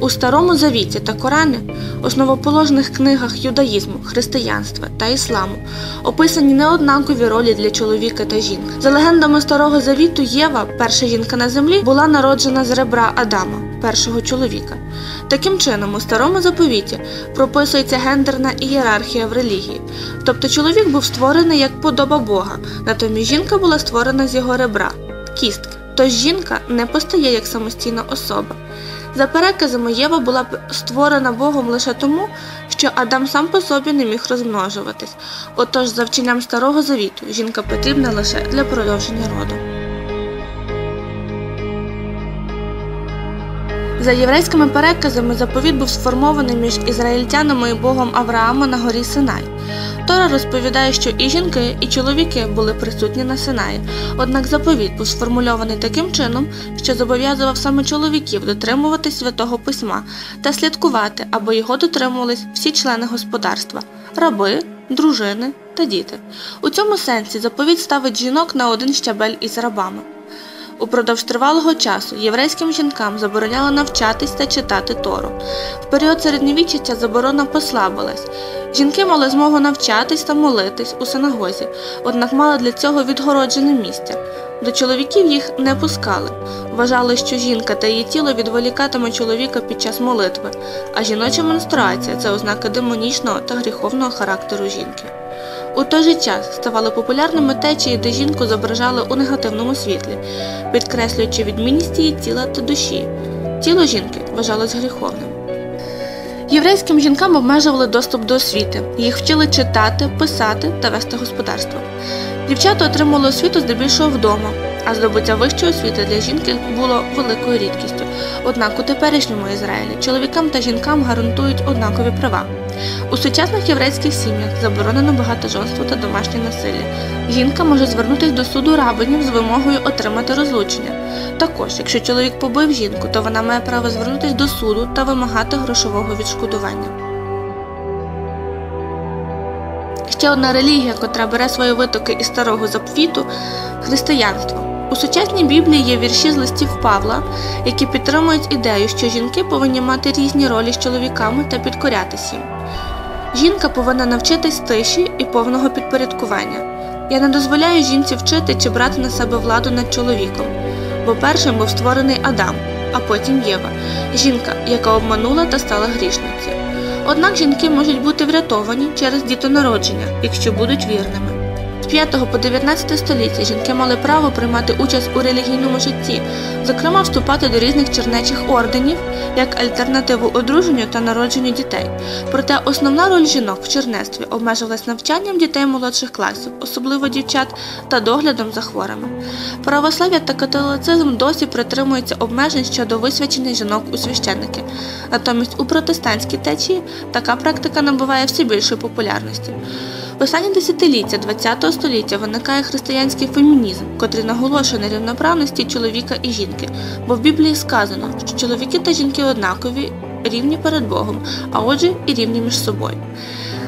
У Старому Завіті та Корані, основоположних книгах юдаїзму, християнства та ісламу, описані неоднакові ролі для чоловіка та жінки. За легендами Старого Завіту, Єва, перша жінка на землі, була народжена з ребра Адама, першого чоловіка. Таким чином, у старому заповіті прописується гендерна ієрархія в релігії, тобто чоловік був створений як подоба Бога, натомість жінка була створена з його ребра, кістки. Тож жінка не постає як самостійна особа. За переказами Єва була створена Богом лише тому, що Адам сам по собі не міг розмножуватись. Отож, за вченням Старого Завіту, жінка потрібна лише для продовження роду. За єврейськими переказами заповіт був сформований між ізраїльтянами і Богом Авраама на горі Синай. Тора розповідає, що і жінки, і чоловіки були присутні на Синаї, однак заповіт був сформульований таким чином, що зобов'язував саме чоловіків дотримуватись святого письма та слідкувати, аби його дотримувались всі члени господарства раби, дружини та діти. У цьому сенсі заповіт ставить жінок на один щабель із рабами. Упродовж тривалого часу єврейським жінкам забороняли навчатись та читати Тору. В період середньовіччя ця заборона послабилась. Жінки мали змогу навчатись та молитись у синагозі, однак мали для цього відгороджене місце. До чоловіків їх не пускали. Вважали, що жінка та її тіло відволікатиме чоловіка під час молитви, а жіноча менструація це ознака демонічного та гріховного характеру жінки. У той же час ставали популярними течії, де жінку зображали у негативному світлі, підкреслюючи відмінність її тіла та душі. Тіло жінки вважалось гріховним. Єврейським жінкам обмежували доступ до освіти, їх вчили читати, писати та вести господарство. Дівчата отримували освіту здебільшого вдома, а здобуття вищої освіти для жінки було великою рідкістю. Однак у теперішньому Ізраїлі чоловікам та жінкам гарантують однакові права. У сучасних єврейських сім'ях заборонено багатожонство та домашнє насилля. Жінка може звернутися до суду рабинів з вимогою отримати розлучення. Також, якщо чоловік побив жінку, то вона має право звернутися до суду та вимагати грошового відшкодування. Ще одна релігія, котра бере свої витоки із старого заповіту – християнство. У сучасній Біблії є вірші з листів Павла, які підтримують ідею, що жінки повинні мати різні ролі з чоловіками та підкорятися їм. Жінка повинна навчитись тиші і повного підпорядкування. Я не дозволяю жінці вчити чи брати на себе владу над чоловіком, бо першим був створений Адам, а потім Єва, жінка, яка обманула та стала грішницею. Однак жінки можуть бути врятовані через дітонародження, якщо будуть вірними. З 5 по 19 століття жінки мали право приймати участь у релігійному житті, зокрема вступати до різних чернечих орденів як альтернативу одруженню та народженню дітей. Проте основна роль жінок в чернецтві обмежувалась навчанням дітей молодших класів, особливо дівчат, та доглядом за хворими. Православ'я та католицизм досі притримуються обмежень щодо висвячення жінок у священники. Натомість у протестантській течії така практика набуває все більшої популярності. В останні десятиліття ХХ століття виникає християнський фемінізм, котрий наголошує на рівноправності чоловіка і жінки, бо в Біблії сказано, що чоловіки та жінки однакові, рівні перед Богом, а отже і рівні між собою.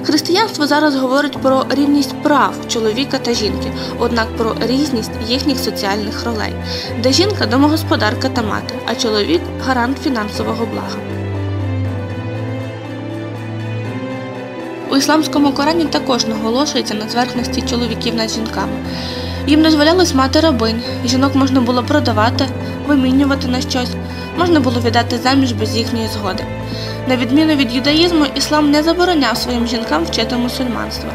Християнство зараз говорить про рівність прав чоловіка та жінки, однак про різність їхніх соціальних ролей, де жінка домогосподарка та мати, а чоловік гарант фінансового блага. У ісламському Корані також наголошується на зверхності чоловіків над жінками. Їм дозволялось мати рабинь, жінок можна було продавати, вимінювати на щось, можна було віддати заміж без їхньої згоди. На відміну від юдаїзму, іслам не забороняв своїм жінкам вчити мусульманство.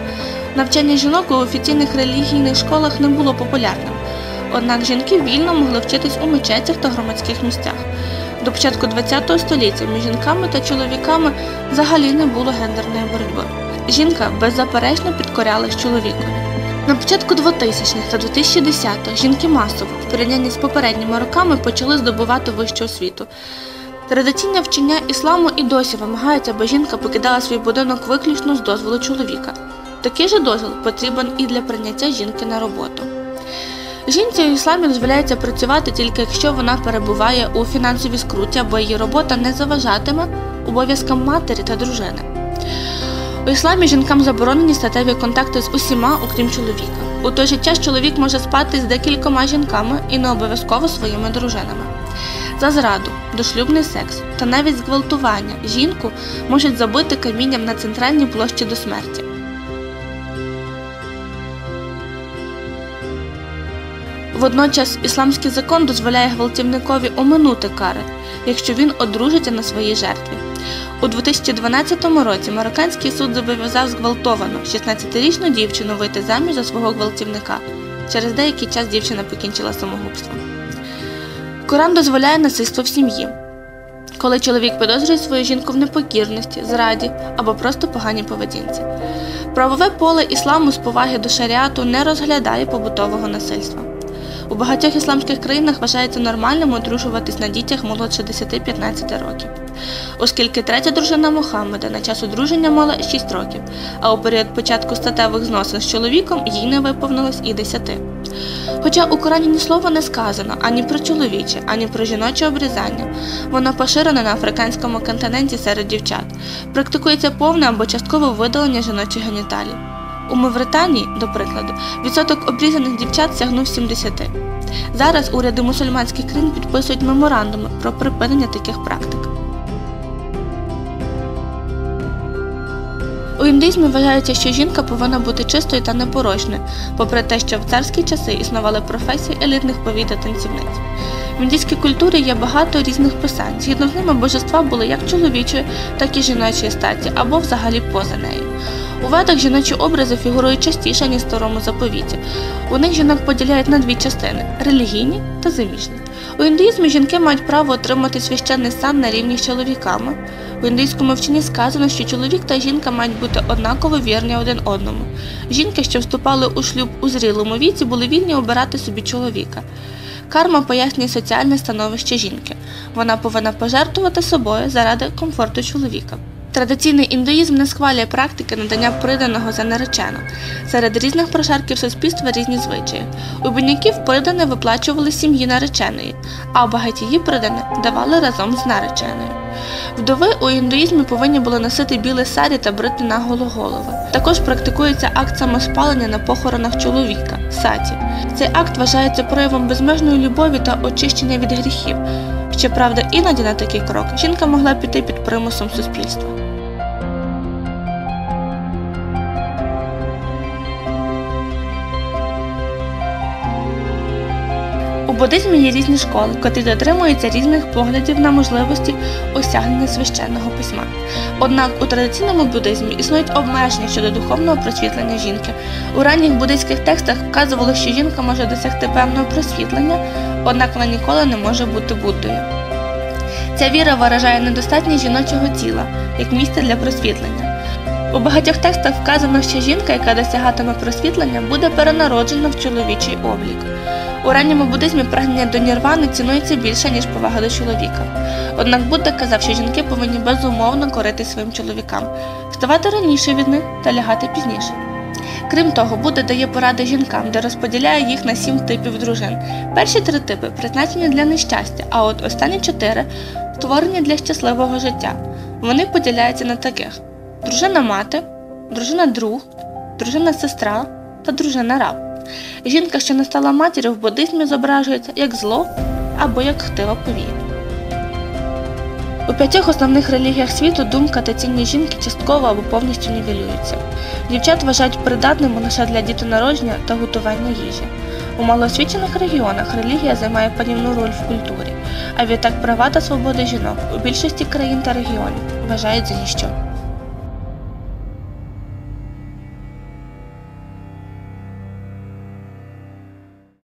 Навчання жінок у офіційних релігійних школах не було популярним. Однак жінки вільно могли вчитись у мечетях та громадських місцях. До початку ХХ століття між жінками та чоловіками взагалі не було гендерної боротьби. Жінка беззаперечно підкорялась чоловікові. На початку 2000-х та 2010-х жінки масово, в порівнянні з попередніми роками, почали здобувати вищу освіту. Традиційне вчення ісламу і досі вимагають, аби жінка покидала свій будинок виключно з дозволу чоловіка. Такий же дозвіл потрібен і для прийняття жінки на роботу. Жінці у ісламі дозволяється працювати тільки якщо вона перебуває у фінансовій скруті або її робота не заважатиме обов'язкам матері та дружини. У ісламі жінкам заборонені статеві контакти з усіма, окрім чоловіка. У той же час чоловік може спати з декількома жінками і не обов'язково своїми дружинами. За зраду, дошлюбний секс та навіть зґвалтування жінку можуть забити камінням на центральній площі до смерті. Водночас ісламський закон дозволяє гвалтівникові оминути кари, якщо він одружиться на своїй жертві. У 2012 році марокканський суд зобов'язав зґвалтовану 16-річну дівчину вийти заміж за свого гвалтівника. Через деякий час дівчина покінчила самогубством. Коран дозволяє насильство в сім'ї. Коли чоловік підозрює свою жінку в непокірності, зраді або просто поганій поведінці. Правове поле ісламу з поваги до шаріату не розглядає побутового насильства. У багатьох ісламських країнах вважається нормальним одружуватись на дітях молодше 10-15 років, оскільки третя дружина Мухаммеда на час одруження мала 6 років, а у період початку статевих зносин з чоловіком їй не виповнилось і 10. Хоча у Корані ні слова не сказано ані про чоловіче, ані про жіноче обрізання, воно поширене на африканському континенті серед дівчат, практикується повне або часткове видалення жіночих геніталій. У Мавританії, до прикладу, відсоток обрізаних дівчат сягнув 70. Зараз уряди мусульманських країн підписують меморандуми про припинення таких практик. У індуїзмі вважається, що жінка повинна бути чистою та непорочною, попри те, що в царські часи існували професії елітних повій та танцівниць. В індійській культурі є багато різних писань. Згідно з ними божества були як чоловічої, так і жіночої статі, або взагалі поза нею. У ведах жіночі образи фігурують частіше, ніж в старому заповіті. У них жінок поділяють на дві частини релігійні та заміжні. У індуїзмі жінки мають право отримати священний сан на рівні з чоловіками. У індійському вченні сказано, що чоловік та жінка мають бути однаково вірні один одному. Жінки, що вступали у шлюб у зрілому віці, були вільні обирати собі чоловіка. Карма пояснює соціальне становище жінки. Вона повинна пожертвувати собою заради комфорту чоловіка. Традиційний індуїзм не схвалює практики надання приданого за наречену. Серед різних прошарків суспільства різні звичаї. У бідняків придане виплачували сім'ї нареченої, а у багатії придане давали разом з нареченою. Вдови у індуїзмі повинні були носити біле сарі та брити наголо голови. Також практикується акт самоспалення на похоронах чоловіка саті. Цей акт вважається проявом безмежної любові та очищення від гріхів. Щоправда, іноді на такий крок жінка могла піти під примусом суспільства. Буддизмі є різні школи, котрі дотримуються різних поглядів на можливості осягнення священного письма. Однак у традиційному буддизмі існують обмеження щодо духовного просвітлення жінки. У ранніх буддийських текстах вказувало, що жінка може досягти певного просвітлення, однак вона ніколи не може бути Буддою. Ця віра виражає недостатність жіночого тіла як місце для просвітлення. У багатьох текстах вказано, що жінка, яка досягатиме просвітлення, буде перенароджена в чоловічий облік. У ранньому буддизмі прагнення до нірвани цінується більше, ніж повага до чоловіка. Однак Будда казав, що жінки повинні безумовно корити своїм чоловікам, вставати раніше від них та лягати пізніше. Крім того, Будда дає поради жінкам, де розподіляє їх на сім типів дружин. Перші три типи призначені для нещастя, а от останні чотири створені для щасливого життя. Вони поділяються на таких: дружина мати, дружина друг, дружина сестра та дружина раб. Жінка, що не стала матір'ю в буддизмі, зображується як зло або як хтива повія. У п'ятьох основних релігіях світу думка та цінність жінки частково або повністю нівелюються. Дівчат вважають придатними лише для дітонародження та готування їжі. У малоосвічених регіонах релігія займає панівну роль в культурі, а відтак права та свободи жінок у більшості країн та регіонів вважають за ніщо.